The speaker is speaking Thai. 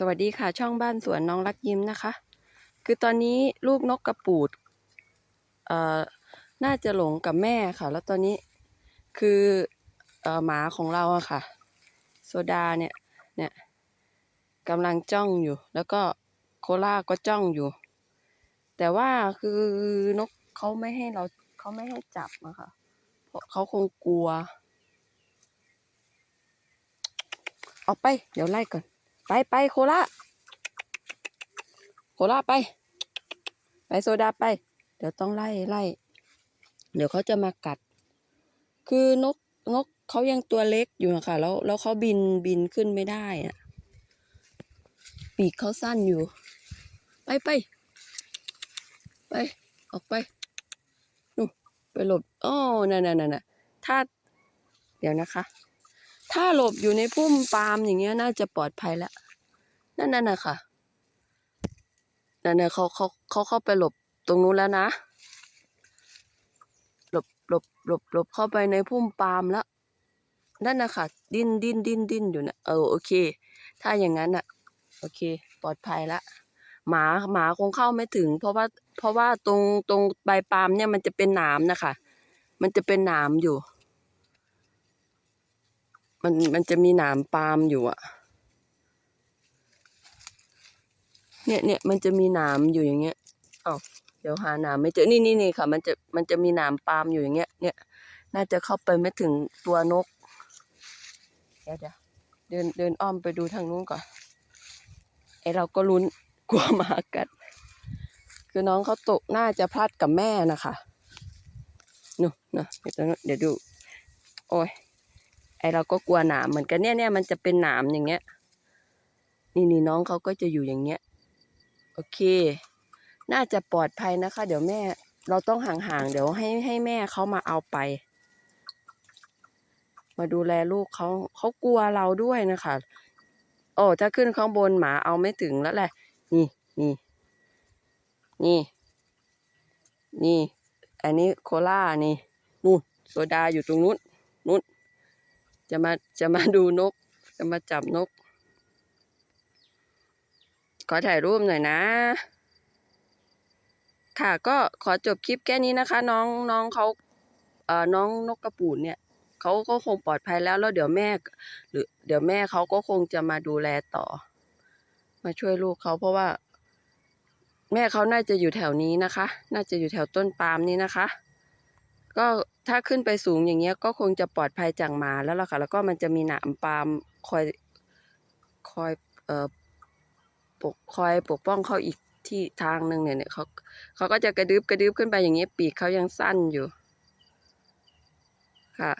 สวัสดีค่ะ ช่องบ้านสวนน้องรักยิ้มนะคะ คือตอนนี้ลูกนกกระปูดเอ่อน่าจะหลงกับแม่ค่ะ แล้วตอนนี้คือเอ่อหมาของเราอะค่ะ โซดาเนี่ยเนี่ยกำลังจ้องอยู่ แล้วก็โคล่าก็จ้องอยู่ แต่ว่าคือนกเขาไม่ให้เราเขาไม่ให้จับอะค่ะเพราะเขาคงกลัว ออกไป เดี๋ยวไล่ก่อน ไปไปโคล่าโคล่าไป ไปโซดาไป เดี๋ยวต้องไล่ไล่ เดี๋ยวเขาจะมากัด คือนกนกเขายังตัวเล็กอยู่อะค่ะแล้วแล้วเขาบินบินขึ้นไม่ได้อะปีกเขาสั้นอยู่ ไปไปไป ออกไปนู่ไปหลบอ๋อนั่นนั่นนั่นน่ะถ้าเดี๋ยวนะคะ ถ้าหลบอยู่ในพุ่มปาล์มอย่างเงี้ยน่าจะปลอดภัยแล้วนั่นนั่นนะค่ะนั่นน่ะเขาเขาเขาเข้าไปหลบตรงนู้นแล้วนะ หลบหลบหลบหลบเข้าไปในพุ่มปาล์มแล้ว นั่นน่ะค่ะ ดิ้นดิ้นดิ้นดิ้นอยู่นะเออโอเค ถ้าอย่างนั้นน่ะ โอเค ปลอดภัยละหมาหมาคงเข้าไม่ถึง เพราะว่าเพราะว่าตรงตรงใบปาล์มเนี่ยมันจะเป็นหนามนะคะ มันจะเป็นหนามอยู่ มันมันจะมีหนามปาล์มอยู่อะเนี่ยเนี่ยมันจะมีหนามอยู่อย่างเงี้ยเอาเดี๋ยวหาหนามไม่เจอ นี่นี่นี่ค่ะ มันจะมันจะมีหนามปาล์มอยู่อย่างเงี้ย เนี่ย น่าจะเข้าไปไม่ถึงตัวนก เดี๋ยวเดี๋ยวเดินเดินอ้อมไปดูทางนู้นก่อน ไอเราก็ลุ้นกลัวหมากัด คือน้องเขาตกน่าจะพลัดกับแม่นะคะนู่นเดี๋ยวนะเดี๋ยวดู โอ้ย ไอเราก็กลัวหนามเหมือนกันเนี่ยเนี่ยมันจะเป็นหนามอย่างเงี้ย นี่นี่น้องเขาก็จะอยู่อย่างเงี้ย โอเค น่าจะปลอดภัยนะคะ เดี๋ยวแม่ เราต้องห่างๆเดี๋ยวให้ให้แม่เขามาเอาไป มาดูแลลูกเขาเขากลัวเราด้วยนะคะโอ้ถ้าขึ้นข้างบนหมาเอาไม่ถึงแล้วแหละ นี่นี่นี่ นี่ อันนี้โคล่านี่นู่นโซดาอยู่ตรงนู้นนู้น จะมาจะมาดูนก จะมาจับนก ขอถ่ายรูปหน่อยนะ ค่ะก็ขอจบคลิปแค่นี้นะคะ น้องน้องเขาเอ่อน้องนกกระปูดเนี่ยเขาก็คงปลอดภัยแล้วแล้วเดี๋ยวแม่ หรือ เดี๋ยวแม่เขาก็คงจะมาดูแลต่อ มาช่วยลูกเขาเพราะว่า แม่เขาน่าจะอยู่แถวนี้นะคะ น่าจะอยู่แถวต้นปาล์มนี้นะคะ ก็ถ้าขึ้นไปสูงอย่างเงี้ยก็คงจะปลอดภัยจากหมาแล้วล่ะค่ะ แล้วก็มันจะมีหนามปาล์มคอยคอยเอ่อปกคอยปกป้องเขาอีกที่ทางหนึ่งเนี่ยเนี่ยเขาเขาก็จะกระดึบกระดึบขึ้นไปอย่างเงี้ยปีกเขายังสั้นอยู่ ค่ะ